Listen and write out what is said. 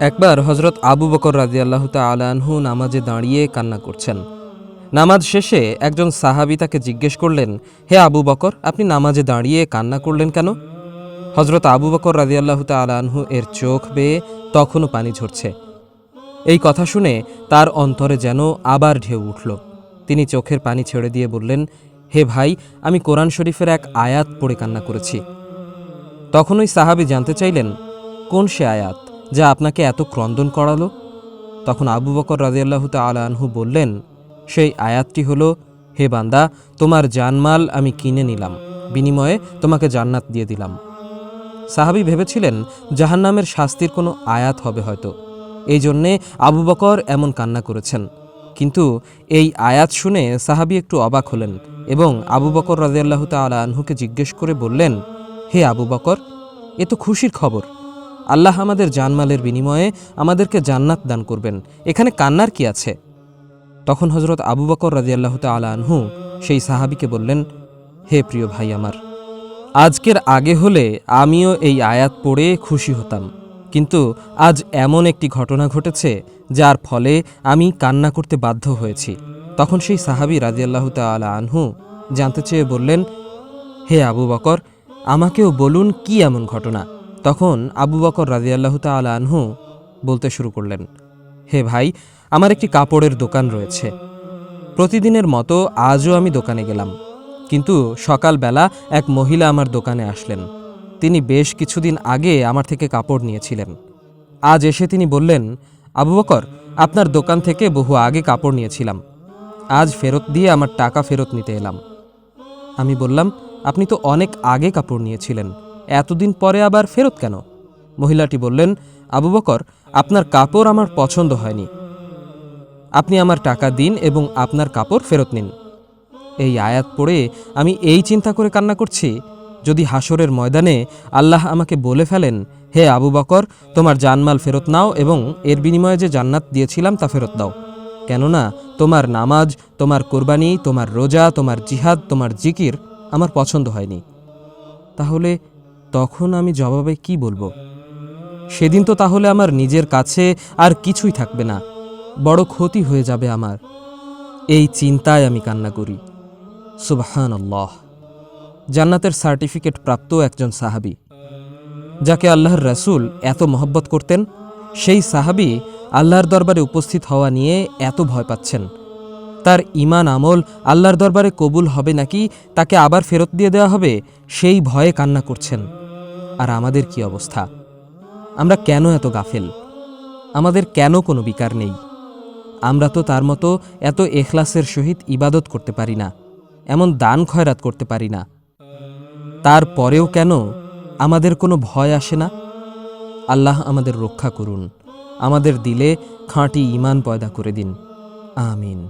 একবার হজরত আবু বকর রাজি আল্লাহ আলানহু নামাজে দাঁড়িয়ে কান্না করছেন। নামাজ শেষে একজন সাহাবি তাকে জিজ্ঞেস করলেন, হে আবু বকর, আপনি নামাজে দাঁড়িয়ে কান্না করলেন কেন? হজরত আবু বকর রাজি আল্লাহ আলানহু এর চোখ বেয়ে তখনও পানি ঝরছে। এই কথা শুনে তার অন্তরে যেন আবার ঢেউ উঠল। তিনি চোখের পানি ছেড়ে দিয়ে বললেন, হে ভাই, আমি কোরআন শরীফের এক আয়াত পড়ে কান্না করেছি। তখন ওই সাহাবি জানতে চাইলেন, কোন সে আয়াত? যা আপনাকে এত ক্রন্দন করালো? তখন আবু বকর রাজিয়াল্লাহ আনহু বললেন, সেই আয়াতটি হলো, হে বান্দা, তোমার জানমাল আমি কিনে নিলাম, বিনিময়ে তোমাকে জান্নাত দিয়ে দিলাম। সাহাবি ভেবেছিলেন, জাহান্নামের শাস্তির কোনো আয়াত হবে হয়তো। এই জন্যে আবু বকর এমন কান্না করেছেন। কিন্তু এই আয়াত শুনে সাহাবি একটু অবাক হলেন এবং আবু বকর রাজিয়াল্লাহ তালা আনহুকে জিজ্ঞেস করে বললেন, হে আবু বকর, এ তো খুশির খবর। আল্লাহ আমাদের জানমালের বিনিময়ে আমাদেরকে জান্নাত দান করবেন। এখানে কান্নার কি আছে? তখন হজরত আবু বকর রাজিয়াল্লাহ তালা আনহু সেই সাহাবিকে বললেন, হে প্রিয় ভাই আমার, আজকের আগে হলে আমিও এই আয়াত পড়ে খুশি হতাম। কিন্তু আজ এমন একটি ঘটনা ঘটেছে, যার ফলে আমি কান্না করতে বাধ্য হয়েছি। তখন সেই সাহাবি রাজিয়াল্লাহ তালা আনহু জানতে চেয়ে বললেন, হে আবু বকর, আমাকেও বলুন কি এমন ঘটনা? তখন আবু বকর রাজিয়াল্লাহ তালা আনহু বলতে শুরু করলেন, হে ভাই, আমার একটি কাপড়ের দোকান রয়েছে। প্রতিদিনের মতো আজও আমি দোকানে গেলাম। কিন্তু সকালবেলা এক মহিলা আমার দোকানে আসলেন। তিনি বেশ কিছুদিন আগে আমার থেকে কাপড় নিয়েছিলেন। আজ এসে তিনি বললেন, আবু বকর, আপনার দোকান থেকে বহু আগে কাপড় নিয়েছিলাম। আজ ফেরত দিয়ে আমার টাকা ফেরত নিতে এলাম। আমি বললাম, আপনি তো অনেক আগে কাপড় নিয়েছিলেন। এতদিন পরে আবার ফেরত কেন? মহিলাটি বললেন, আবু বকর, আপনার কাপড় আমার পছন্দ হয়নি। আপনি আমার টাকা দিন এবং আপনার কাপড় ফেরত নিন। এই আয়াত পড়ে আমি এই চিন্তা করে কান্না করছি। যদি হাসরের ময়দানে আল্লাহ আমাকে বলে ফেলেন, হে আবু বকর, তোমার জানমাল ফেরত নাও এবং এর বিনিময়ে যে জান্নাত দিয়েছিলাম তা ফেরত দাও। কেননা তোমার নামাজ, তোমার কোরবানি, তোমার রোজা, তোমার জিহাদ, তোমার জিকির আমার পছন্দ হয়নি। তাহলে তখন আমি জবাবে কি বলব? সেদিন তো তাহলে আমার নিজের কাছে আর কিছুই থাকবে না, বড় ক্ষতি হয়ে যাবে আমার। এই চিন্তায় আমি কান্না করি। সুবাহান আল্লাহ জান্নাতের সার্টিফিকেট প্রাপ্ত একজন সাহাবি, যাকে আল্লাহর রাসূল এত মহব্বত করতেন, সেই সাহাবি আল্লাহর দরবারে উপস্থিত হওয়া নিয়ে এত ভয় পাচ্ছেন। তার ইমান আমল আল্লাহর দরবারে কবুল হবে নাকি তাকে আবার ফেরত দিয়ে দেওয়া হবে, সেই ভয়ে কান্না করছেন। আর আমাদের কি অবস্থা? আমরা কেন এত গাফেল? আমাদের কেন কোনো বিকার নেই? আমরা তো তার মতো এত এখলাসের সহিত ইবাদত করতে পারি না, এমন দান খয়রাত করতে পারি না। তারপরেও কেন আমাদের কোনো ভয় আসে না? আল্লাহ আমাদের রক্ষা করুন, আমাদের দিলে খাঁটি ইমান পয়দা করে দিন। আমিন।